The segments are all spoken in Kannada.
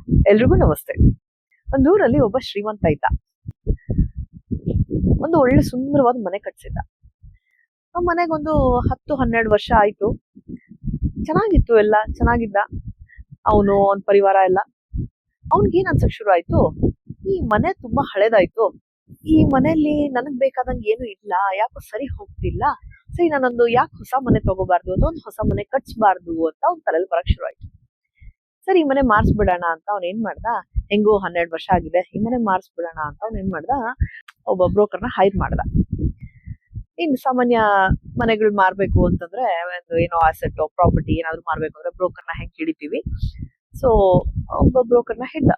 ಎಲ್ರಿಗೂ ನಮಸ್ತೆ. ಒಂದು ಊರಲ್ಲಿ ಒಬ್ಬ ಶ್ರೀಮಂತ ಇದ್ದ. ಒಂದು ಒಳ್ಳೆ ಸುಂದರವಾದ ಮನೆ ಕಟ್ಸಿದ್ದ. ಆ ಮನೆಗೊಂದು ಹತ್ತು ಹನ್ನೆರಡು ವರ್ಷ ಆಯ್ತು. ಚೆನ್ನಾಗಿತ್ತು ಎಲ್ಲ, ಚೆನ್ನಾಗಿದ್ದ. ಅವನು, ಅವನ ಪರಿವಾರ ಎಲ್ಲ. ಅವ್ನಿಗೇನ್ ಅನ್ಸಕ್ ಶುರು ಆಯ್ತು? ಈ ಮನೆ ತುಂಬಾ ಹಳೇದಾಯ್ತು. ಈ ಮನೆಯಲ್ಲಿ ನನಗ್ ಬೇಕಾದಂಗೆ ಏನು ಇಲ್ಲ, ಯಾಕೋ ಸರಿ ಹೋಗ್ತಿಲ್ಲ. ಸರಿ, ನಾನೊಂದು ಯಾಕೆ ಹೊಸ ಮನೆ ತಗೋಬಾರ್ದು ಅಂತ ಒಂದು ಹೊಸ ಮನೆ ಕಟ್ಸ್ಬಾರ್ದು ಅಂತ ಅವ್ನ ತಲೆಯಲ್ಲಿ ಬರಕ್ ಶುರು ಆಯ್ತು. ಸರಿ, ಈ ಮನೆ ಮಾರ್ಸ್ಬಿಡೋಣ ಅಂತ ಅವ್ನು ಏನ್ ಮಾಡ್ದ? ಹೆಂಗೋ ಹನ್ನೆರಡು ವರ್ಷ ಆಗಿದೆ, ಈ ಮನೆ ಮಾರ್ಸ್ಬಿಡೋಣ ಅಂತ ಅವ್ನು ಏನ್ ಮಾಡ್ದ? ಒಬ್ಬ ಬ್ರೋಕರ್ನ ಹೈರ್ ಮಾಡ್ದ. ಇನ್ ಸಾಮಾನ್ಯ ಮನೆಗಳು ಮಾರ್ಬೇಕು ಅಂತಂದ್ರೆ ಒಂದು ಏನೋ ಅಸೆಟ್ ಪ್ರಾಪರ್ಟಿ ಏನಾದ್ರು ಮಾರ್ಬೇಕು ಅಂದ್ರೆ ಬ್ರೋಕರ್ನ ಹೆಂಗ್ ಹಿಡಿತೀವಿ ಸೊ ಒಬ್ಬ ಬ್ರೋಕರ್ನ ಹಿಡ್ದ.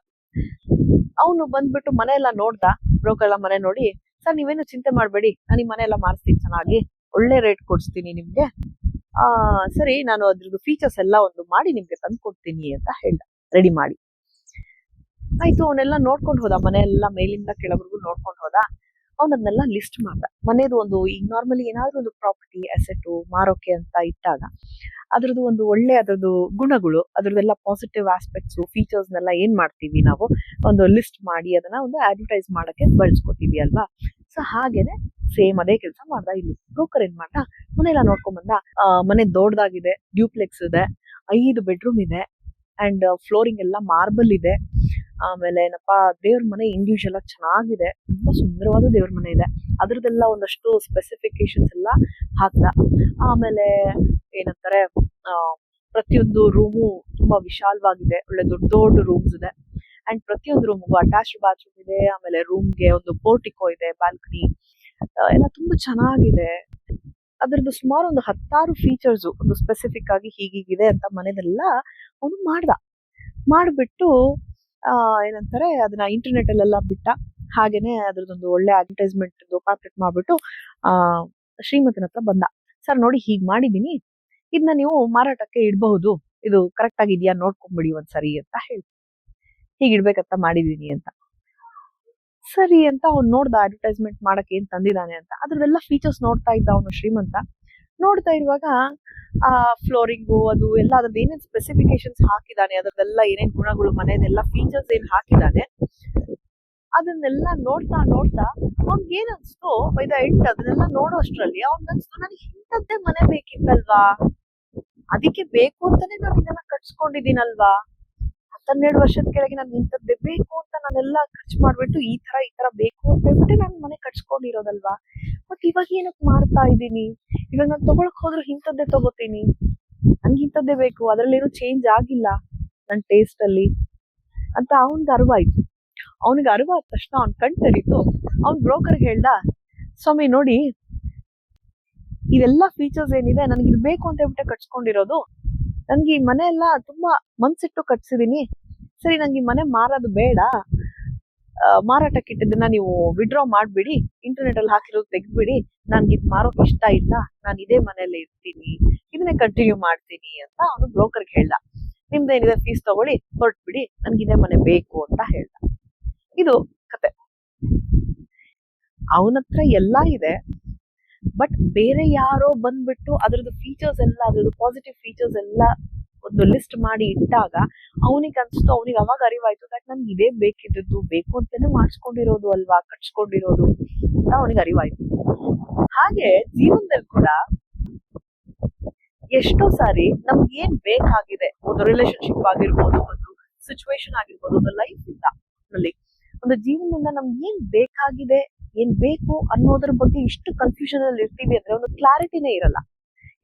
ಅವನು ಬಂದ್ಬಿಟ್ಟು ಮನೆ ಎಲ್ಲ ನೋಡ್ದ, ಬ್ರೋಕರ್ ಎಲ್ಲ ಮನೆ ನೋಡಿ, ಸರ್, ನೀವೇನು ಚಿಂತೆ ಮಾಡಬೇಡಿ, ನಾನು ಈ ಮನೆ ಎಲ್ಲ ಮಾರಿಸ್ತೀನಿ ಚೆನ್ನಾಗಿ, ಒಳ್ಳೆ ರೇಟ್ ಕೊಡಿಸ್ತೀನಿ ನಿಮ್ಗೆ ಆ, ಸರಿ, ನಾನು ಅದ್ರದ್ದು ಫೀಚರ್ಸ್ ಎಲ್ಲ ಒಂದು ಮಾಡಿ ನಿಮ್ಗೆ ತಂದು ಕೊಡ್ತೀನಿ ಅಂತ ಹೇಳ್ದ. ರೆಡಿ ಮಾಡಿ. ಆಯ್ತು, ಅವನ್ನೆಲ್ಲ ನೋಡ್ಕೊಂಡು ಹೋದ. ಮನೆ ಎಲ್ಲ ಮೇಲಿಂದ ಕೆಳವರೆಗೂ ನೋಡ್ಕೊಂಡು ಹೋದ. ಅವನದನ್ನೆಲ್ಲ ಲಿಸ್ಟ್ ಮಾಡ್ದ. ಮನೇದು ಒಂದು, ಈಗ ನಾರ್ಮಲಿ ಏನಾದ್ರೂ ಒಂದು ಪ್ರಾಪರ್ಟಿ ಅಸೆಟ್ ಮಾರೋಕೆ ಅಂತ ಇಟ್ಟಾಗ, ಅದ್ರದ್ದು ಒಂದು ಒಳ್ಳೆ ಅದ್ರದ್ದು ಗುಣಗಳು, ಅದ್ರದ್ದೆಲ್ಲ ಪಾಸಿಟಿವ್ ಆಸ್ಪೆಕ್ಟ್ಸ್ ಫೀಚರ್ಸ್ನೆಲ್ಲ ಏನ್ ಮಾಡ್ತೀವಿ ನಾವು? ಒಂದು ಲಿಸ್ಟ್ ಮಾಡಿ, ಅದನ್ನ ಒಂದು ಅಡ್ವರ್ಟೈಸ್ ಮಾಡಕ್ಕೆ ಬಳಸ್ಕೊತೀವಿ ಅಲ್ವಾ? ಸೊ ಹಾಗೇನೆ ಸೇಮ್ ಅದೇ ಕೆಲಸ ಮಾಡ್ದ ಇಲ್ಲಿ. ಬ್ರೋಕರ್ ಏನ್ ಮಾಡ್ದ? ಮನೆ ಎಲ್ಲ ನೋಡ್ಕೊಂಡ್ ಬಂದ. ಮನೆ ದೊಡ್ಡದಾಗಿದೆ ಡ್ಯೂಪ್ಲೆಕ್ಸ್ ಇದೆ, ಐದು ಬೆಡ್ರೂಮ್ ಇದೆ ಅಂಡ್ ಫ್ಲೋರಿಂಗ್ ಎಲ್ಲ ಮಾರ್ಬಲ್ ಇದೆ. ಆಮೇಲೆ ಏನಪ್ಪಾ, ದೇವ್ರ ಮನೆ ಇಂಡಿವಿಜುವಲ್ ಆಗಿ ಚೆನ್ನಾಗಿದೆ. ತುಂಬಾ ಸುಂದರವಾದ ದೇವ್ರ ಮನೆ ಇದೆ. ಅದ್ರದ್ದೆಲ್ಲ ಒಂದಷ್ಟು ಸ್ಪೆಸಿಫಿಕೇಶನ್ಸ್ ಎಲ್ಲ ಹಾಕ್ದ. ಆಮೇಲೆ ಏನಂತಾರೆ ಪ್ರತಿಯೊಂದು ರೂಮು ತುಂಬಾ ವಿಶಾಲವಾಗಿದೆ. ಒಳ್ಳೆ ದೊಡ್ಡ ದೊಡ್ಡ ರೂಮ್ಸ್ ಇದೆ. ಅಂಡ್ ಪ್ರತಿಯೊಂದು ರೂಮ್ಗೂ ಅಟ್ಯಾಚ್ ಬಾತ್ರೂಮ್ ಇದೆ. ಆಮೇಲೆ ರೂಮ್ಗೆ ಒಂದು ಪೋರ್ಟಿಕೋ ಇದೆ ಬಾಲ್ಕನಿ ಎಲ್ಲ ತುಂಬಾ ಚೆನ್ನಾಗಿದೆ. ಅದ್ರದ್ದು ಸುಮಾರು ಒಂದು ಹತ್ತಾರು ಫೀಚರ್ಸ್ ಒಂದು ಸ್ಪೆಸಿಫಿಕ್ ಆಗಿ ಹೀಗೀಗಿದೆ ಅಂತ ಮನೆದೆಲ್ಲ ಅವನು ಮಾಡ್ದ. ಮಾಡಿಬಿಟ್ಟು ಏನಂತಾರೆ, ಅದನ್ನ ಇಂಟರ್ನೆಟ್ ಅಲ್ಲೆಲ್ಲ ಬಿಟ್ಟ. ಹಾಗೇನೆ ಅದ್ರದ್ದೊಂದು ಒಳ್ಳೆ ಅಡ್ವರ್ಟೈಸ್ಮೆಂಟ್ ಪಾಂಪ್ಲೆಟ್ ಮಾಡ್ಬಿಟ್ಟು, ಆ, ಶ್ರೀಮಂತನ ಹತ್ರ ಬಂದ. ಸರ್, ನೋಡಿ ಹೀಗ್ ಮಾಡಿದೀನಿ. ಇದನ್ನ ನೀವು ಮಾರಾಟಕ್ಕೆ ಇಡಬಹುದು. ಇದು ಕರೆಕ್ಟ್ ಆಗಿದೆಯಾ ನೋಡ್ಕೊಂಡ್ಬಿಡಿ ಒಂದ್ಸರಿ ಅಂತ ಹೇಳಿ ಹೀಗಿಡ್ಬೇಕಂತ ಮಾಡಿದೀನಿ ಅಂತ. ಸರಿ ಅಂತ ಅವ್ನು ನೋಡ್ದ ಅಡ್ವರ್ಟೈಸ್ಮೆಂಟ್ ಮಾಡಕ್ ಏನ್ ತಂದಿದ್ದಾನೆ ಅಂತ. ಅದ್ರದೆಲ್ಲ ಫೀಚರ್ಸ್ ನೋಡ್ತಾ ಇದ್ದ ಅವನು ಶ್ರೀಮಂತ. ನೋಡ್ತಾ ಇರುವಾಗ, ಆ ಫ್ಲೋರಿಂಗು ಅದು ಎಲ್ಲ ಅದ್ರದ್ದು ಏನೇನ್ ಸ್ಪೆಸಿಫಿಕೇಶನ್ಸ್ ಹಾಕಿದಾನೆ, ಅದ್ರದ್ದೆಲ್ಲ ಏನೇನ್ ಗುಣಗಳು ಮನೆಯದೆಲ್ಲ ಫೀಚರ್ಸ್ ಏನ್ ಹಾಕಿದಾನೆ, ಅದನ್ನೆಲ್ಲ ನೋಡ್ತಾ ನೋಡ್ತಾ ಅವ್ನ್ಗೆ ಏನ್ ಅನ್ಸ್ತು ಬೈ ದ ಎಂಟ್ ಅದನ್ನೆಲ್ಲ ನೋಡೋ ಅಷ್ಟ್ರಲ್ಲಿ ಅವ್ನ್ ಅನ್ಸ್ತು, ನನಗೆ ಇಂಥದ್ದೇ ಮನೆ ಬೇಕಿತ್ತಲ್ವಾ? ಅದಕ್ಕೆ ಬೇಕು ಅಂತಾನೆ ನಾನು ಇದನ್ನ ಕಟ್ಸ್ಕೊಂಡಿದ್ದೀನಲ್ವಾ? ಹತ್ತೆರಡು ವರ್ಷದ ಕೆಳಗೆ ನಾನು ಇಂಥದ್ದೇ ಬೇಕು ಅಂತ ನಾನೆಲ್ಲ ಖರ್ಚು ಮಾಡ್ಬಿಟ್ಟು ಈ ತರ ಈ ತರ ಬೇಕು ಅಂತ ಹೇಳ್ಬಿಟ್ಟು ನಾನು ಮನೆ ಕಟ್ಸ್ಕೊಂಡಿರೋದಲ್ವಾ? ಮತ್ ಇವಾಗ ಏನಕ್ ಮಾಡ್ತಾ ಇದ್ದೀನಿ? ಇವಾಗ ನಾನು ತಗೊಳಕ್ ಹೋದ್ರು ಇಂಥದ್ದೇ ತಗೋತೀನಿ. ನನ್ಗೆ ಇಂಥದ್ದೇ ಬೇಕು. ಅದ್ರಲ್ಲೇನು ಚೇಂಜ್ ಆಗಿಲ್ಲ ನನ್ ಟೇಸ್ಟ್ ಅಲ್ಲಿ. ಅಂತ ಅವನ್ಗೆ ಅರಿವಾಯ್ತು. ಅವನಿಗೆ ಅರಿವಾದ ತಕ್ಷಣ ಅವ್ನ್ ಕಣ್ ತೆರೀತು ಅವ್ನ್ ಬ್ರೋಕರ್ ಹೇಳ್ದ, ಸ್ವಾಮಿ ನೋಡಿ, ಇದೆಲ್ಲ ಫೀಚರ್ಸ್ ಏನಿದೆ, ನನಗೆ ಇದು ಅಂತ ಹೇಳ್ಬಿಟ್ಟು ಕಟ್ಸ್ಕೊಂಡಿರೋದು. ನನ್ಗೆ ಈ ಮನೆ ಎಲ್ಲ ತುಂಬಾ ಮನ್ಸಿಟ್ಟು ಕಟ್ಸಿದೀನಿ. ಸರಿ, ನಂಗೆ ಈ ಮನೆ ಮಾರೋದು ಬೇಡ. ಮಾರಾಟಕ್ಕೆ ಇಟ್ಟಿದ್ದನ್ನ ನೀವು ವಿಡ್ರಾ ಮಾಡ್ಬಿಡಿ. ಇಂಟರ್ನೆಟ್ ಅಲ್ಲಿ ಹಾಕಿರೋದು ತೆಗ್ದ್ಬಿಡಿ. ನನ್ಗೆ ಇದು ಮಾರೋಕ್ ಇಷ್ಟ ಇಲ್ಲ. ನಾನು ಇದೇ ಮನೇಲಿ ಇರ್ತೀನಿ. ಇದನ್ನೇ ಕಂಟಿನ್ಯೂ ಮಾಡ್ತೀನಿ ಅಂತ ಅವನು ಬ್ರೋಕರ್ಗೆ ಹೇಳ್ದ. ನಿಮ್ದೇನಿದೆ ಫೀಸ್ ತಗೊಳ್ಳಿ, ಹೊರಟ್ಬಿಡಿ. ನನ್ಗೆ ಇದೇ ಮನೆ ಬೇಕು ಅಂತ ಹೇಳ್ದ. ಇದು ಕತೆ. ಅವನತ್ರ ಎಲ್ಲಾ ಇದೆ. ಬಟ್ ಬೇರೆ ಯಾರೋ ಬಂದ್ಬಿಟ್ಟು ಅದ್ರದ್ದು ಫೀಚರ್ಸ್ ಎಲ್ಲ, ಅದ್ರದ್ದು ಪಾಸಿಟಿವ್ ಫೀಚರ್ಸ್ ಎಲ್ಲ ಒಂದು ಲಿಸ್ಟ್ ಮಾಡಿ ಇಟ್ಟಾಗ ಅವನಿಗೆ ಅನ್ಸ್ತು ಅವನಿಗೆ ಅವಾಗ ಅರಿವಾಯ್ತು ದಟ್ ನನ್ಗೆ ಇದೇ ಬೇಕಿದ್ದದ್ದು, ಬೇಕು ಅಂತಾನೆ ಮಾಡಿಸ್ಕೊಂಡಿರೋದು ಅಲ್ವಾ, ಕಟ್ಸ್ಕೊಂಡಿರೋದು ಅಂತ ಅವನಿಗೆ ಅರಿವಾಯ್ತು. ಹಾಗೆ ಜೀವನದಲ್ಲಿ ಕೂಡ ಎಷ್ಟೋ ಸಾರಿ ನಮ್ಗೆ ಏನ್ ಬೇಕಾಗಿದೆ, ಒಂದು ರಿಲೇಶನ್ಶಿಪ್ ಆಗಿರ್ಬೋದು, ಒಂದು ಸಿಚುವೇಶನ್ ಆಗಿರ್ಬೋದು, ಒಂದು ಲೈಫ್ ಇಂದ ಒಂದು ಜೀವನದಿಂದ ನಮ್ಗೆ ಏನ್ ಬೇಕಾಗಿದೆ ಏನ್ ಬೇಕು ಅನ್ನೋದ್ರ ಬಗ್ಗೆ ಇಷ್ಟು ಕನ್ಫ್ಯೂಷನ್ ಅಲ್ಲಿ ಇರ್ತೀವಿ ಅಂದ್ರೆ ಒಂದು ಕ್ಲಾರಿಟಿನೇ ಇರಲ್ಲ.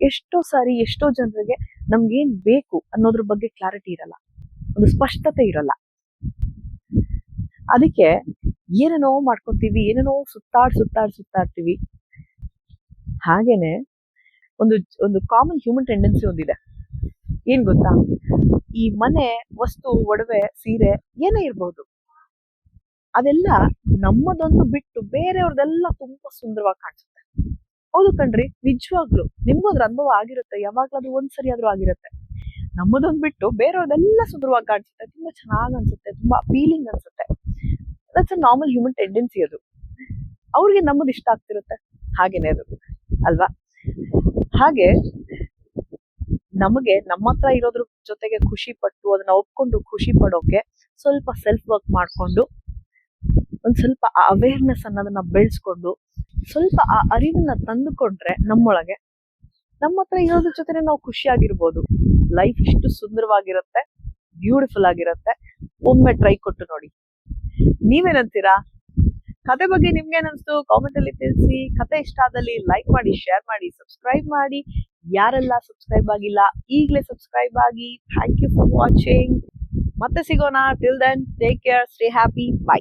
ಎಷ್ಟೋ ಸಾರಿ ಎಷ್ಟೋ ಜನರಿಗೆ ನಮ್ಗೆ ಏನ್ ಬೇಕು ಅನ್ನೋದ್ರ ಬಗ್ಗೆ ಕ್ಲಾರಿಟಿ ಇರಲ್ಲ. ಒಂದು ಸ್ಪಷ್ಟತೆ ಇರಲ್ಲ. ಅದಕ್ಕೆ ಏನೇನೋ ಮಾಡ್ಕೊತೀವಿ, ಏನೇನೋ ಸುತ್ತಾಡ್ ಸುತ್ತಾಡ್ ಸುತ್ತಾಡ್ತೀವಿ. ಹಾಗೇನೆ ಒಂದು ಒಂದು ಕಾಮನ್ ಹ್ಯೂಮನ್ ಟೆಂಡೆನ್ಸಿ ಒಂದಿದೆ. ಏನ್ ಗೊತ್ತಾ? ಈ ಮನೆ, ವಸ್ತು, ಒಡವೆ, ಸೀರೆ ಏನೇ ಇರ್ಬಹುದು ಅದೆಲ್ಲ ನಮ್ಮದೊಂದು ಬಿಟ್ಟು ಬೇರೆಯವ್ರದೆಲ್ಲ ತುಂಬಾ ಸುಂದರವಾಗಿ ಕಾಣಿಸುತ್ತೆ. ಹೌದು ಕಣ್ರಿ, ನಿಜವಾಗ್ಲು ನಿಮ್ಗೂ ಅನುಭವ ಆಗಿರುತ್ತೆ, ಯಾವಾಗ್ಲಾದ್ರೂ ಒಂದ್ಸರಿ ಆದ್ರೂ ಆಗಿರುತ್ತೆ. ನಮ್ಮದೊಂದು ಬಿಟ್ಟು ಬೇರೆಯವ್ರದೆಲ್ಲ ಸುಂದರವಾಗಿ ಕಾಣಿಸುತ್ತೆ, ತುಂಬಾ ಚೆನ್ನಾಗ್ ಅನ್ಸುತ್ತೆ, ತುಂಬಾ ಫೀಲಿಂಗ್ ಅನ್ಸುತ್ತೆ. That's a normal human tendency ಅದು. ಅವ್ರಿಗೆ ನಮ್ಮದು ಇಷ್ಟ ಆಗ್ತಿರುತ್ತೆ, ಹಾಗೇನೆ ಅದು, ಅಲ್ವಾ? ಹಾಗೆ ನಮಗೆ ನಮ್ಮ ಹತ್ರ ಇರೋದ್ರ ಜೊತೆಗೆ ಖುಷಿ ಪಟ್ಟು, ಅದನ್ನ ಒಪ್ಕೊಂಡು ಖುಷಿ ಪಡೋಕೆ ಸ್ವಲ್ಪ ಸೆಲ್ಫ್ ವರ್ಕ್ ಮಾಡ್ಕೊಂಡು ಒಂದ್ ಸ್ವಲ್ಪ ಆ ಅವೇರ್ನೆಸ್ ಅನ್ನೋದನ್ನ ಬೆಳೆಸ್ಕೊಂಡು, ಸ್ವಲ್ಪ ಆ ಅರಿವನ್ನ ತಂದುಕೊಂಡ್ರೆ ನಮ್ಮೊಳಗೆ ನಮ್ಮ ಹತ್ರ ಇರೋದ್ರ ಜೊತೆನೆ ನಾವು ಖುಷಿಯಾಗಿರ್ಬೋದು. ಲೈಫ್ ಇಷ್ಟು ಸುಂದರವಾಗಿರುತ್ತೆ ಬ್ಯೂಟಿಫುಲ್ ಆಗಿರುತ್ತೆ. ಒಮ್ಮೆ ಟ್ರೈ ಕೊಟ್ಟು ನೋಡಿ. ನೀವೇನಂತೀರಾ? ಕತೆ ಬಗ್ಗೆ ನಿಮ್ಗೆ ಅನಿಸ್ತು ಕಾಮೆಂಟ್ ಅಲ್ಲಿ ತಿಳಿಸಿ. ಕತೆ ಇಷ್ಟ ಆದಲ್ಲಿ ಲೈಕ್ ಮಾಡಿ ಶೇರ್ ಮಾಡಿ ಸಬ್ಸ್ಕ್ರೈಬ್ ಮಾಡಿ. ಯಾರೆಲ್ಲ ಸಬ್ಸ್ಕ್ರೈಬ್ ಆಗಿಲ್ಲ, ಈಗಲೇ ಸಬ್ಸ್ಕ್ರೈಬ್ ಆಗಿ. ಥ್ಯಾಂಕ್ ಯು ಫಾರ್ ವಾಚಿಂಗ್ ಮತ್ತೆ ಸಿಗೋಣ. Till then take care stay happy bye